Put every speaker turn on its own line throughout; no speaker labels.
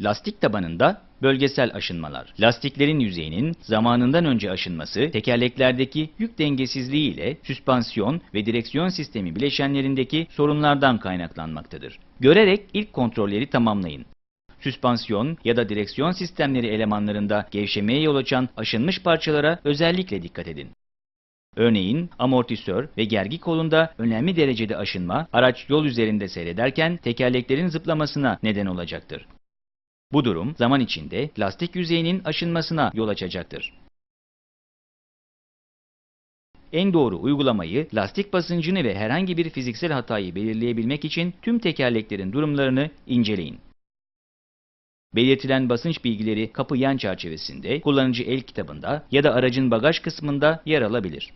Lastik tabanında bölgesel aşınmalar. Lastiklerin yüzeyinin zamanından önce aşınması, tekerleklerdeki yük dengesizliği ile süspansiyon ve direksiyon sistemi bileşenlerindeki sorunlardan kaynaklanmaktadır. Görerek ilk kontrolleri tamamlayın. Süspansiyon ya da direksiyon sistemleri elemanlarında gevşemeye yol açan aşınmış parçalara özellikle dikkat edin. Örneğin amortisör ve gergi kolunda önemli derecede aşınma araç yol üzerinde seyrederken tekerleklerin zıplamasına neden olacaktır. Bu durum zaman içinde lastik yüzeyinin aşınmasına yol açacaktır. En doğru uygulamayı lastik basıncını ve herhangi bir fiziksel hatayı belirleyebilmek için tüm tekerleklerin durumlarını inceleyin. Belirtilen basınç bilgileri kapı yan çerçevesinde, kullanıcı el kitabında ya da aracın bagaj kısmında yer alabilir.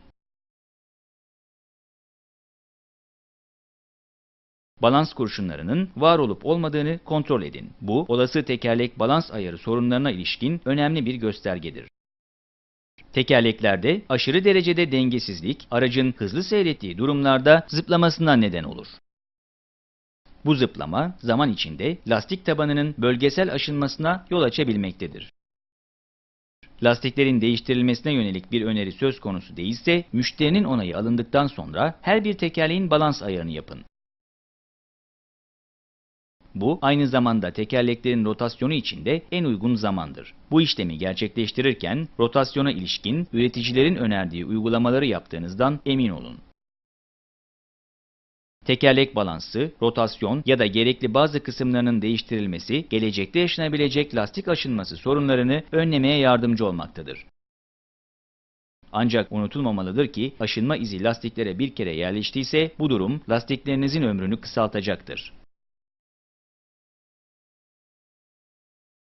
Balans kurşunlarının var olup olmadığını kontrol edin. Bu, olası tekerlek balans ayarı sorunlarına ilişkin önemli bir göstergedir. Tekerleklerde aşırı derecede dengesizlik, aracın hızlı seyrettiği durumlarda zıplamasına neden olur. Bu zıplama, zaman içinde lastik tabanının bölgesel aşınmasına yol açabilmektedir. Lastiklerin değiştirilmesine yönelik bir öneri söz konusu değilse, müşterinin onayı alındıktan sonra her bir tekerleğin balans ayarını yapın. Bu aynı zamanda tekerleklerin rotasyonu için de en uygun zamandır. Bu işlemi gerçekleştirirken rotasyona ilişkin üreticilerin önerdiği uygulamaları yaptığınızdan emin olun. Tekerlek balansı, rotasyon ya da gerekli bazı kısımlarının değiştirilmesi gelecekte yaşanabilecek lastik aşınması sorunlarını önlemeye yardımcı olmaktadır. Ancak unutulmamalıdır ki aşınma izi lastiklere bir kere yerleştiyse bu durum lastiklerinizin ömrünü kısaltacaktır.